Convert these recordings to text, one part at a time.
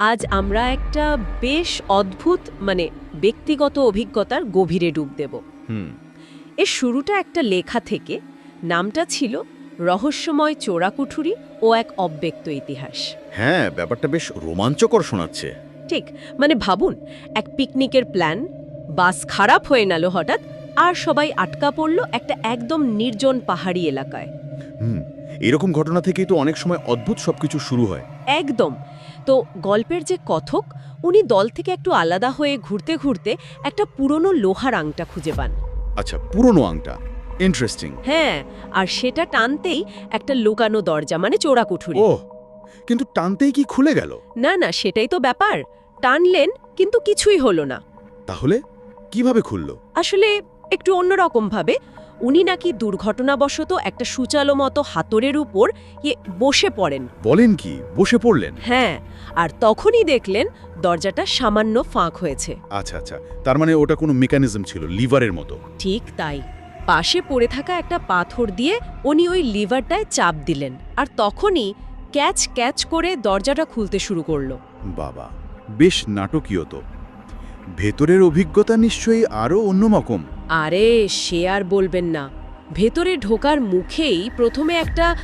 আজ আমরা একটা বেশ অদ্ভুত মানে ব্যক্তিগত অভিজ্ঞতার গভীরে ডুব দেব। হুম। এর শুরুটা একটা লেখা থেকে নামটা ছিল রহস্যময় চোরাকুঠুরি ও এক অব্যক্ত ইতিহাস। হ্যাঁ ব্যাপারটা বেশ রোমাঞ্চকর শোনাচ্ছে। ঠিক মানে ভাবুন এক পিকনিকের প্ল্যান বাস খারাপ হয়ে গেল হঠাৎ আর সবাই আটকা পড়ল একটা একদম নির্জন পাহাড়ি এলাকায়। হুম এরকম ঘটনা থেকেই তো অনেক সময় অদ্ভুত সবকিছু শুরু হয়। একদম। তো গল্পের যে কথক উনি দল থেকে একটু আলাদা হয়ে ঘুরতে ঘুরতে একটা পুরনো লোহার আংটা খুঁজে পান। আচ্ছা পুরনো আংটা। ইন্টারেস্টিং হ্যাঁ আর সেটা টানতেই একটা লুকানো দরজা মানে চোরাকুঠুরি। ও কিন্তু টানতেই কি খুলে গেল? না না সেটাই তো ব্যাপার। টানলেন কিন্তু কিছুই হলো না। তাহলে কীভাবে খুলল? আসলে একটু অন্যরকম ভাবে উনি নাকি দুর্ঘটনাবশত একটা সুচালো মতো হাতরের উপর ইয়ে বসে পড়েন। বলেন কি? বসে পড়লেন? হ্যাঁ আর তখনই দেখলেন দরজাটা সামান্য ফাঁক হয়েছে। আচ্ছা আচ্ছা। তার মানে ওটা কোনো মেকানিজম ছিল লিভারের মতো? ঠিক তাই। পাশে পড়ে থাকা একটা পাথর দিয়ে উনি ওই লিভারটায় চাপ দিলেন। আর তখনই ক্যাচ ক্যাচ করে দরজাটা খুলতে শুরু করল। বাবা বেশ নাটকীয় তো। ভেতরের অভিজ্ঞতা নিশ্চয়ই আরও অন্যরকম আরে সে আর বলবেন না। ভেতরে ঢোকার মুখেই প্রথমে একটা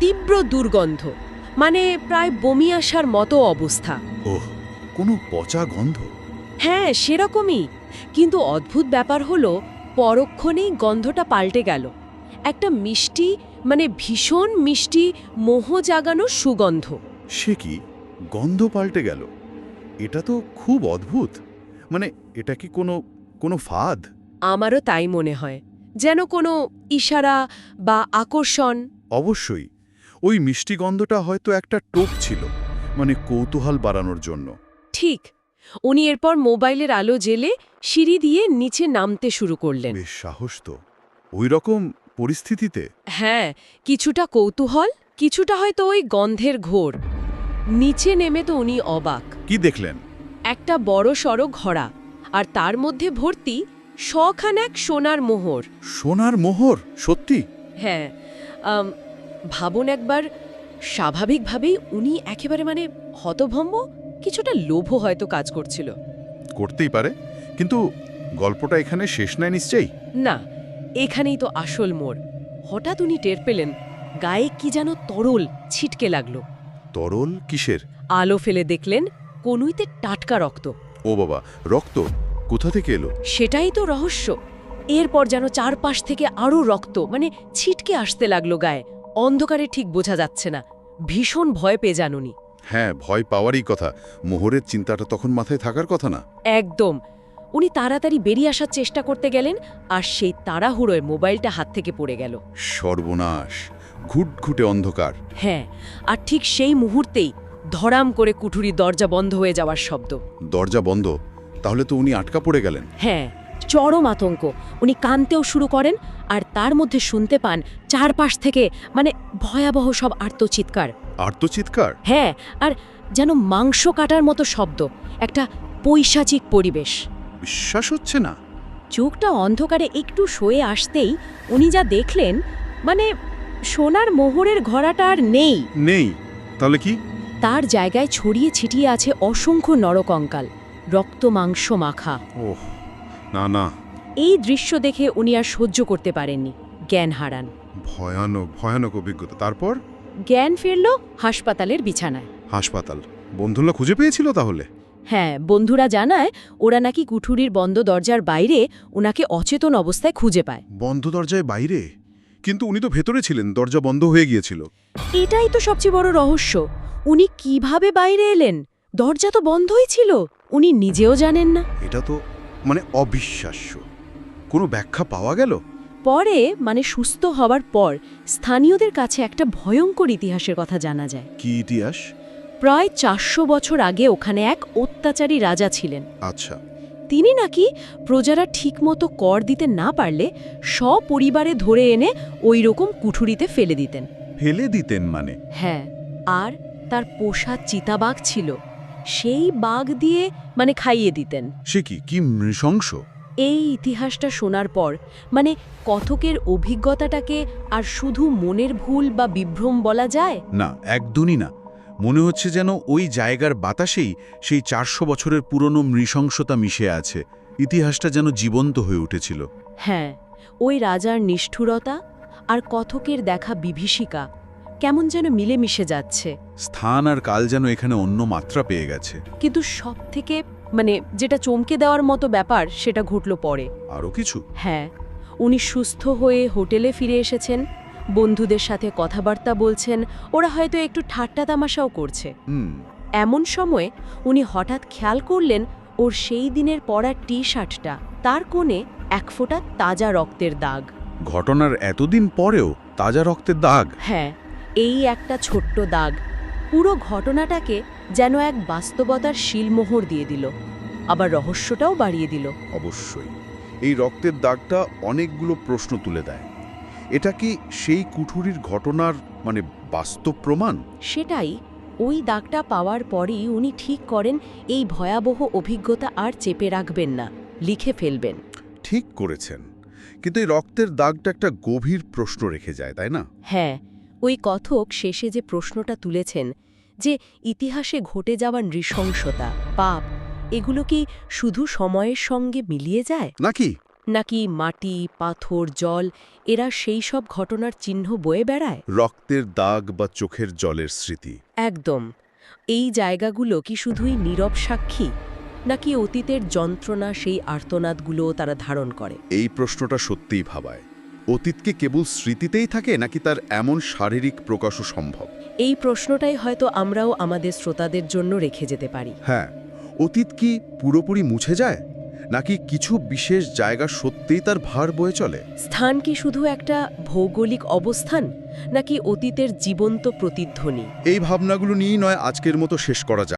তীব্র দুর্গন্ধ মানে প্রায় বমি আসার মতো অবস্থা। ওহ কোনো পচা গন্ধ? হ্যাঁ সেরকমই। কিন্তু অদ্ভুত ব্যাপার হলো পরক্ষণেই গন্ধটা পাল্টে গেল। একটা মিষ্টি মানে ভীষণ মিষ্টি মোহ জাগানো সুগন্ধ। সে কি? গন্ধ পাল্টে গেল? এটা তো খুব অদ্ভুত। মানে এটা কি কোনো কোনো ফাঁদ? আমারও তাই মনে হয় যেন কোনো ইশারা বা আকর্ষণ। অবশ্যই ওই মিষ্টি গন্ধটা হয়তো একটা টোপ ছিল মানে কৌতূহল বাড়ানোর জন্য। ঠিক উনি এরপর মোবাইলের আলো জেলে সিঁড়ি দিয়ে নিচে নামতে শুরু করলেন। বেশ সাহস তো ওই রকম পরিস্থিতিতে? হ্যাঁ কিছুটা কৌতূহল কিছুটা হয়তো ওই গন্ধের ঘোর। নিচে নেমে তো উনি অবাক। কি দেখলেন? একটা বড় সড়ো ঘোড়া। আর তার মধ্যে ভর্তি শখান এক সোনার মোহর। সোনার মোহর? সত্যি? হ্যাঁ ভাবুন একবার স্বাভাবিকভাবেই উনি একেবারে মানে হতভম্ব কিছুটা লোভ হয়তো কাজ করছিল। করতেই পারে কিন্তু গল্পটা এখানে শেষ নয় নিশ্চয়ই? না এখানেই তো আসল মোড়। হঠাৎ উনি টের পেলেন গায়ে কি যেন তরল ছিটকে লাগল। তরল কিসের? আলো ফেলে দেখলেন কনুইতে টাটকা রক্ত। ও বাবা রক্ত কোথা থেকে এলো? সেটাই তো রহস্য। এরপর যেন চারপাশ থেকে আরও রক্ত মানে ছিটকে আসতে লাগল গায়ে। অন্ধকারে ঠিক বোঝা যাচ্ছে না। ভীষণ ভয় পেয়ে যান উনি হ্যাঁ ভয় পাওয়ারই কথা। মোহরের চিন্তাটা তখন মাথায় থাকার কথা না? একদম। উনি তাড়াতাড়ি বেরিয়ে আসার চেষ্টা করতে গেলেন আর সেই তাড়াহুড়োয় মোবাইলটা হাত থেকে পড়ে গেল। সর্বনাশ। ঘুটঘুটে অন্ধকার। হ্যাঁ আর ঠিক সেই মুহূর্তেই ধরাম করে কুঠুরি দরজা বন্ধ হয়ে যাওয়ার শব্দ। দরজা বন্ধ? তাহলে তো উনি আটকা পড়ে গেলেন। হ্যাঁ চরম আতঙ্ক। উনি কানতেও শুরু করেন আর তার মধ্যে শুনতে পান চারপাশ থেকে মানে ভয়াবহ সব আর্তচিৎকার। আর্তচিৎকার? হ্যাঁ আর যেন মাংস কাটার মতো শব্দ একটা পৈশাচিক পরিবেশ। বিশ্বাস হচ্ছে না। চোখটা অন্ধকারে একটু সয়ে আসতেই উনি যা দেখলেন মানে সোনার মোহরের ঘোড়াটা আর নেই। নেই। তাহলে কি? তার জায়গায় ছড়িয়ে ছিটিয়ে আছে অসংখ্য নরকঙ্কাল রক্ত মাংস মাখা। ওহ না না। এই দৃশ্য দেখে উনি আর সহ্য করতে পারেননি জ্ঞান হারান। ভয়ানক ভয়ানক অভিজ্ঞতা। তারপর? জ্ঞান ফিরল হাসপাতালের বিছানায়। হাসপাতাল। বন্ধুরা খুঁজে পেয়েছিল তাহলে? হ্যাঁ বন্ধুরা জানায় ওরা নাকি কুঠুরির বন্ধ দরজার বাইরে ওনাকে অচেতন অবস্থায় খুঁজে পায়। বন্ধ দরজায় বাইরে? কিন্তু উনি তো ভেতরে ছিলেন দরজা বন্ধ হয়ে গিয়েছিল। এটাই তো সবচেয়ে বড় রহস্য। উনি কীভাবে বাইরে এলেন? দরজা তো বন্ধই ছিল। উনি নিজেও জানেন না। এটা তো মানে অবিশ্বাস্য। কোনো ব্যাখ্যা পাওয়া গেল? পরে মানে সুস্থ হওয়ার পর স্থানীয়দের কাছে একটা ভয়ঙ্কর ইতিহাসের কথা জানা যায়। কি ইতিহাস? প্রায় চারশো বছর আগে ওখানে এক অত্যাচারী রাজা ছিলেন। আচ্ছা। তিনি নাকি প্রজারা ঠিকমতো কর দিতে না পারলে সপরিবারে ধরে এনে ওই রকম কুঠুরিতে ফেলে দিতেন। ফেলে দিতেন মানে? হ্যাঁ আর তার পোষা চিতাবাঘ ছিল সেই বাঘ দিয়ে মানে খাইয়ে দিতেন। সে কি কি নৃশংস? এই ইতিহাসটা শোনার পর মানে কথকের অভিজ্ঞতাটাকে আর শুধু মনের ভুল বা বিভ্রম বলা যায়? না একদমই না। মনে হচ্ছে যেন ওই জায়গার বাতাসেই সেই চারশো বছরের পুরনো নৃশংসতা মিশে আছে। ইতিহাসটা যেন জীবন্ত হয়ে উঠেছিল। হ্যাঁ ওই রাজার নিষ্ঠুরতা আর কথকের দেখা বিভীষিকা কেমন যেন মিলেমিশে যাচ্ছে। স্থান আর কাল যেন এখানে অন্য মাত্রা পেয়ে গেছে। কিন্তু সব থেকে মানে যেটা চমকে দেওয়ার মতো ব্যাপার সেটা ঘটল পরে। আরও কিছু? হ্যাঁ উনি সুস্থ হয়ে হোটেলে ফিরে এসেছেন। বন্ধুদের সাথে কথাবার্তা বলছেন। ওরা হয়তো একটু ঠাট্টা তামাশাও করছে। এমন সময়ে উনি হঠাৎ খেয়াল করলেন ওর সেই দিনের পরা টি শার্টটা তার কোণে এক ফোঁটা তাজা রক্তের দাগ। ঘটনার এতদিন পরেও তাজা রক্তের দাগ? হ্যাঁ। এই একটা ছোট্ট দাগ। পুরো ঘটনাটাকে যেন এক বাস্তবতার শিলমোহর দিয়ে দিল। আবার রহস্যটাও বাড়িয়ে দিল। অবশ্যই। এই রক্তের দাগটা অনেকগুলো প্রশ্ন তুলে দেয়। এটা কি সেই কুঠুরির ঘটনার মানে বাস্তব প্রমাণ? সেটাই। ওই দাগটা পাওয়ার পরই উনি ঠিক করেন এই ভয়াবহ অভিজ্ঞতা আর চেপে রাখবেন না লিখে ফেলবেন। ঠিক করেছেন। কিন্তু এই রক্তের দাগটা একটা গভীর প্রশ্ন রেখে যায় তাই না? হ্যাঁ। ওই কথক শেষে যে প্রশ্নটা তুলেছেন যে ইতিহাসে ঘটে যাওয়া নৃশংসতা পাপ এগুলো কি শুধু সময়ের সঙ্গে মিলিয়ে যায়? নাকি? নাকি মাটি পাথর জল এরা সেই সব ঘটনার চিহ্ন বয়ে বেড়ায়? রক্তের দাগ বা চোখের জলের স্মৃতি। একদম। এই জায়গাগুলো কি শুধুই নীরব সাক্ষী নাকি অতীতের যন্ত্রণা সেই আর্তনাদগুলো তারা ধারণ করে? এই প্রশ্নটা সত্যিই ভাবায়। অতীতকে কেবল স্মৃতিতেই থাকে নাকি তার এমন শারীরিক প্রকাশও সম্ভব? এই প্রশ্নটাই হয়তো আমরাও আমাদের শ্রোতাদের জন্য রেখে যেতে পারি। হ্যাঁ অতীত কি পুরোপুরি মুছে যায়? নাকি কিছু বিশেষ জায়গা সত্যিই তার ভার বয়ে চলে? স্থান কি শুধু একটা ভৌগোলিক অবস্থান নাকি অতীতের জীবন্ত প্রতিধ্বনি? এই ভাবনাগুলো নিয়েই নয় আজকের মতো শেষ করা যায়